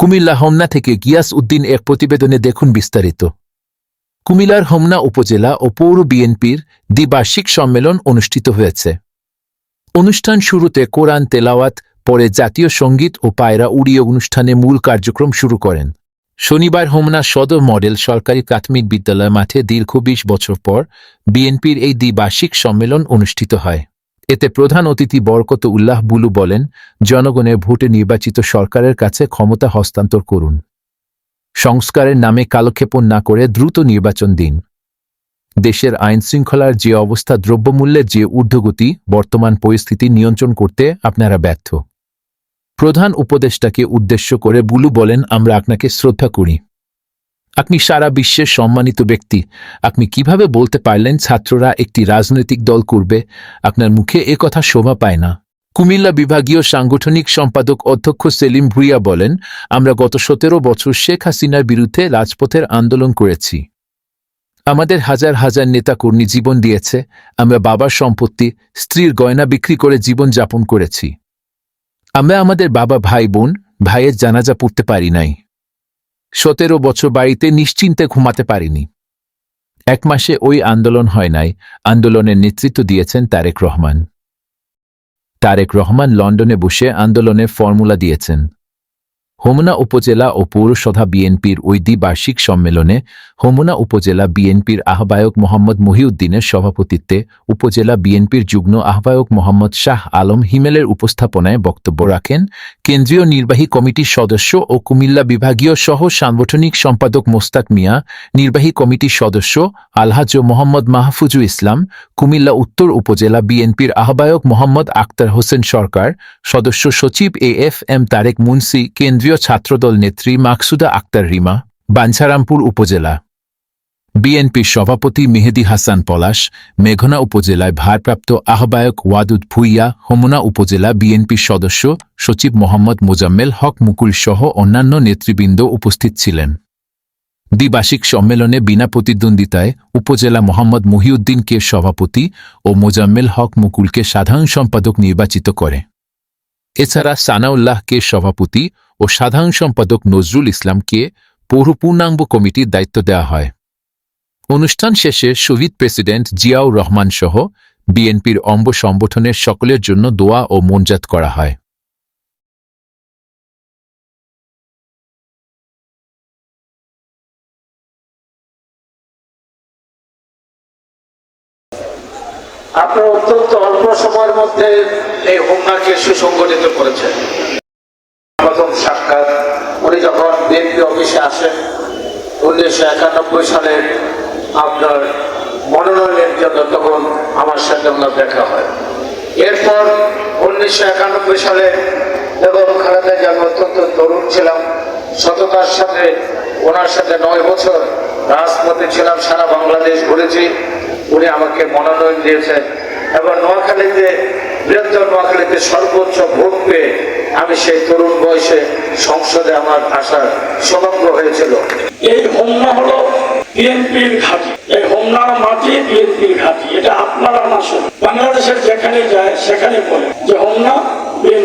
কুমিল্লা হোমনা থেকে গিয়াস উদ্দিন এক প্রতিবেদনে দেখুন বিস্তারিত। কুমিল্লার হোমনা উপজেলা ও পৌর বিএনপির দ্বিবার্ষিক সম্মেলন অনুষ্ঠিত হয়েছে। অনুষ্ঠান শুরুতে কোরআন তেলাওয়াত, পরে জাতীয় সংগীত ও পায়রা উড়িয়ে অনুষ্ঠানে মূল কার্যক্রম শুরু করেন। শনিবার হোমনা সদর মডেল সরকারি প্রাথমিক বিদ্যালয় মাঠে দীর্ঘ বিশ বছর পর বিএনপির এই দ্বিবার্ষিক সম্মেলন অনুষ্ঠিত হয়। এতে প্রধান অতিথি বরকত উল্লাহ বুলু বলেন, জনগণের ভোটে নির্বাচিত সরকারের কাছে ক্ষমতা হস্তান্তর করুন। সংস্কারের নামে কালক্ষেপণ না করে দ্রুত নির্বাচন দিন। দেশের আইন শৃঙ্খলার যে অবস্থা, দ্রব্যমূল্যের যে ঊর্ধ্বগতি, বর্তমান পরিস্থিতি নিয়ন্ত্রণ করতে আপনারা ব্যর্থ। প্রধান উপদেষ্টাকে উদ্দেশ্য করে বুলু বলেন, আমরা আপনাকে শ্রদ্ধা করি। আপনি সারা বিশ্বের সম্মানিত ব্যক্তি। আপনি কীভাবে বলতে পারলেন ছাত্ররা একটি রাজনৈতিক দল করবে? আপনার মুখে এ কথা শোভা পায় না। কুমিল্লা বিভাগীয় সাংগঠনিক সম্পাদক অধ্যক্ষ সেলিম ভুইয়া বলেন, আমরা গত সতেরো বছর শেখ হাসিনার বিরুদ্ধে রাজপথের আন্দোলন করেছি। আমাদের হাজার হাজার নেতাকর্মী জীবন দিয়েছে। আমরা বাবার সম্পত্তি, স্ত্রীর গয়না বিক্রি করে জীবন যাপন করেছি। আমরা আমাদের বাবা ভাই বোন, ভাইয়ের জানাজা পড়তে পারি নাই। সতেরো বছর বাড়িতে নিশ্চিন্তে ঘুমাতে পারিনি। এক মাসে ওই আন্দোলন হয় নাই, আন্দোলনের নেতৃত্ব দিয়েছেন তারেক রহমান। তারেক রহমান লন্ডনে বসে আন্দোলনের ফর্মুলা দিয়েছেন। হোমনা উপজেলা ও পৌরসভা বিএনপির ওই দ্বিবার্ষিক সম্মেলনে হোমনা উপজেলা বিএনপির আহ্বায়ক মোহাম্মদ মহিউদ্দিনের সভাপতিত্বে উপজেলা বিএনপির যুগ্ম আহ্বায়ক মোহাম্মদ শাহ আলম হিমেলের উপস্থাপনায় বক্তব্য রাখেন। কেন্দ্রীয় নির্বাহী কমিটির সদস্য ও কুমিল্লা বিভাগীয় সহ সাংগঠনিক সম্পাদক মোস্তাক মিয়া, নির্বাহী কমিটির সদস্য আলহাজ মোহাম্মদ মাহফুজু ইসলাম, কুমিল্লা উত্তর উপজেলা বিএনপির আহ্বায়ক মোহাম্মদ আক্তার হোসেন সরকার, সদস্য সচিব A F M Tarek Munshi, কেন্দ্রীয় ছাত্রদল নেত্রী মাকসুদা আক্তার রিমা, বাঞ্ছারামপুর উপজেলা। বিএনপির সভাপতি মেহেদি হাসান পলাশ, মেঘনা উপজেলায় ভারপ্রাপ্ত আহ্বায়ক ওয়াদুদ ভুইয়া, হোমনা উপজেলা বিএনপির সদস্য সচিব মোহাম্মদ মোজাম্মেল হক মুকুল সহ অন্যান্য নেতৃবৃন্দ উপস্থিত ছিলেন। দ্বিবার্ষিক সম্মেলনে বিনা প্রতিদ্বন্দ্বিতায় উপজেলা মোহাম্মদ মহিউদ্দিনকে সভাপতি ও মোজাম্মেল হক মুকুলকে সাধারণ সম্পাদক নির্বাচিত করে। এছাড়া সানাউল্লাহকে সভাপতি ও সাধারণ সম্পাদক নজরুল ইসলামকে পৌর পূর্ণাঙ্গ কমিটির দায়িত্ব দেওয়া হয়। অনুষ্ঠান শেষে শহীদ প্রেসিডেন্ট জিয়াউর রহমান সহ বিএনপির অম্ব সংগঠনের সকলের জন্য দোয়া ও মনজাত করা হয়। আপনারা অত্যন্ত অল্প সময়ের মধ্যে এই হোমনাকে সুসংগঠিত করেছেন। প্রথম সাক্ষাৎ, উনি যখন বিএনপি অফিসে আসেন, উনিশশো একানব্বই সালে আপনার মনোনয়নের জন্য তখন আমার সাথে ওনার দেখা হয়। এরপর উনিশশো একানব্বই সালে এবং খালেদা জিয়া অত্যন্ত তরুণ ছিলাম, সততার সাথে ওনার সাথে নয় বছর রাজপথে ছিলাম, সারা বাংলাদেশ ঘুরেছি। উনি আমাকে মনোনয়ন দিয়েছেন। এবং নোয়াখালীতে, বৃহত্তর নোয়াখালীতে সর্বোচ্চ ভোট পেয়ে আমি সেই তরুণ বয়সে সংসদে আমার আসার সৌভাগ্য হয়েছিল। এই হোমনা হলো বিএনপির ঘাঁটি। এই হোমনার মাটি বিএনপির ঘাঁটি। এটা আপনারা না শুনে বাংলাদেশের যেখানে যায়, সেখানে বলে যে হোমনা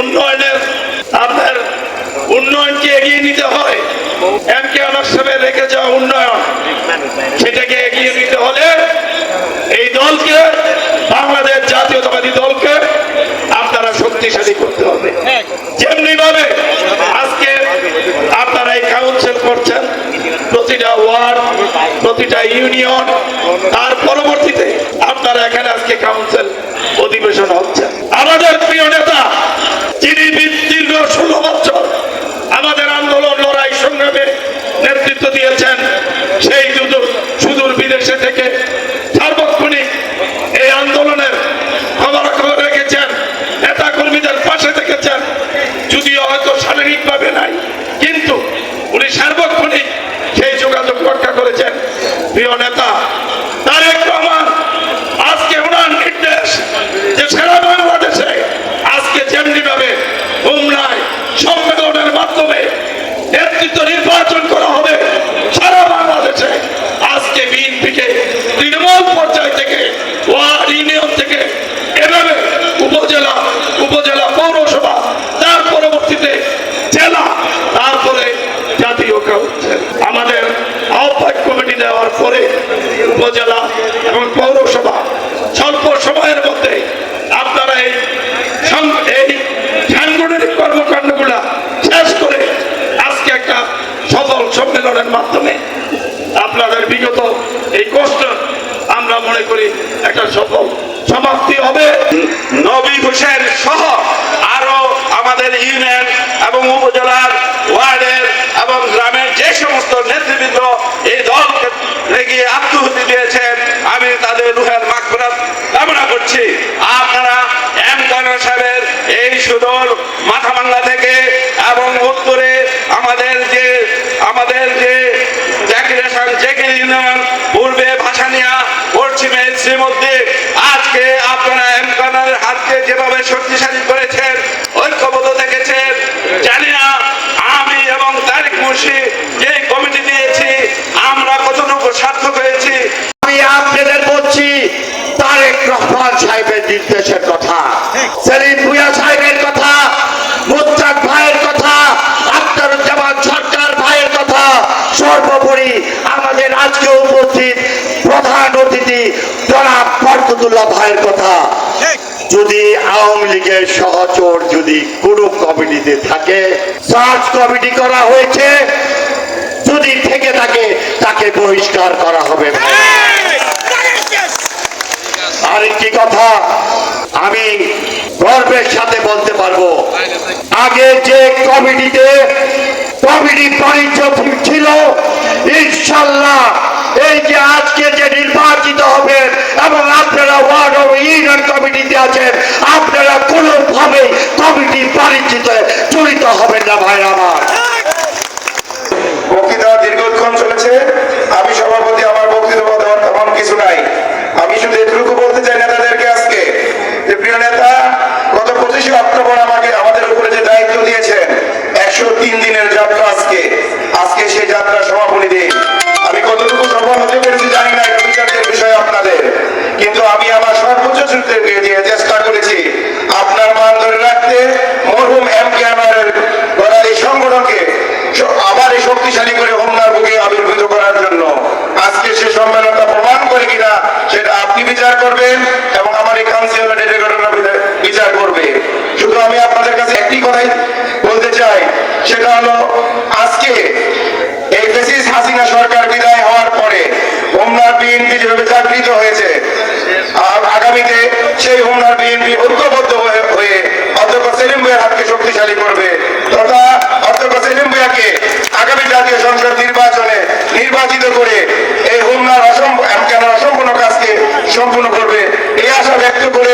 উন্নয়নের, আপনার উন্নয়নকে এগিয়ে নিতে হয়। এম কে আমার সাহেবের রেখে যাওয়া উন্নয়ন। সেটাকে এগিয়ে নিতে হলে এই দলকে, বাংলাদেশ জাতীয়তাবাদী দলকে আপনারা শক্তিশালী করতে হবে। যেমনি ভাবে আজকে আপনারা এই কাউন্সিল করছেন, প্রতিটা ওয়ার্ড, প্রতিটা ইউনিয়ন, তার পরবর্তীতে আপনারা এখানে আজকে কাউন্সিল অধিবেশন হচ্ছে। বলেছেন প্রিয় নেতা পরে উপজেলা এবং পৌরসভা স্বল্প সময়ের মধ্যে আপনারা এই এই সাংগঠনিক কর্মকাণ্ডগুলা শেষ করে আজকে একটা সফল সম্মেলনের মাধ্যমে আপনাদের বিগত এই কষ্ট আমরা মনে করি একটা সফল সমাপ্তি হবে। নবী হোসেন সহ আরও আমাদের ইউনিয়ন এবং উপজেলার ওয়ার্ডের এবং গ্রামের যে সমস্ত নেতৃবৃন্দ এই দলকে গিয়ে আত্মহতি দিয়েছেন, আমি তাদের রুহের মাকফরাত কামনা করছি আপনারা এম কানার সাহেবের এই সুদূর মাথাভাঙ্গা থেকে এবং উত্তরে আমাদের যে আমাদের যে জাকির হাসান জাকির ইউনিয়ন পূর্বে ভাসানিয়া পশ্চিমে শ্রীমদ্দিপ আজকে আপনারা এম কানারের হাতকে যেভাবে শক্তিশালী করেছেন ঐক্যবদ্ধ থেকেছেন জানি না আমি এবং তারিক মুর্শি যে কমিটি দিয়েছি আমরা কতটুকু সার্থক হয়েছি আমি আপনাদের বলছি তারেক রহমান সাহেবের নির্দেশের কথা সেলিম ভুয়া সাহেবের কথা মুস্তাক ভাইয়ের কথা আখতারুজ্জামান সরকার ভাইয়ের কথা সর্বোপরি আমাদের আজকে উপস্থিত প্রধান অতিথি জনাব বরকতুল্লাহ ভাইয়ের কথা যদি আওয়ামী লীগের সহচর যদি কোনো কমিটিতে থাকে সার্চ কমিটি করা হয়েছে যদি থেকে থাকে তাকে বহিষ্কার করা হবে। আরেকটি কথা আমি গর্বের সাথে বলতে পারব আগে যে কমিটিতে কমিটি বাণিজ্য ছিল ইনশাল্লাহ এই যে আজকে যে নির্বাচিত হবে এবং আপনারা ওয়ার্ড ও ইউনিয়ন কমিটিতে আছেন, আপনারা কোনোভাবে কমিটি বাণিজ্যতে জড়িত হবেন না ভাই আমার। বক্তৃতা দীর্ঘক্ষণ চলেছে। আমি সভাপতি, আমার বক্তৃতা দেওয়ার তেমন কিছু নাই। আমি শুধু এটুকু বলতে চাই নেতাদেরকে আজকে যে প্রিয় নেতা, গত পঁচিশে অক্টোবর আমাকে আমাদের উপরে যে দায়িত্ব দিয়েছেন, একশো তিন দিনের যাত্রা আজকে। আজকে সেই যাত্রা সমাপনী দিন। সেটা আপনি বিচার করবেন এবং আমার এই ডেলিগেটররা বিচার করবে। শুধু আমি আপনাদের কাছে একটি কথাই বলতে চাই, সেটা হলো আজকে আগামীতে সেই হোমনার হয়ে অধ্যক্ষ শক্তিশালী করবে তথা ভাইয়াকে আগামী জাতীয় সংসদ নির্বাচনে নির্বাচিত করে এই হোমনার অসম্পূর্ণ কাজকে সম্পূর্ণ করবে, এই আশা ব্যক্ত করে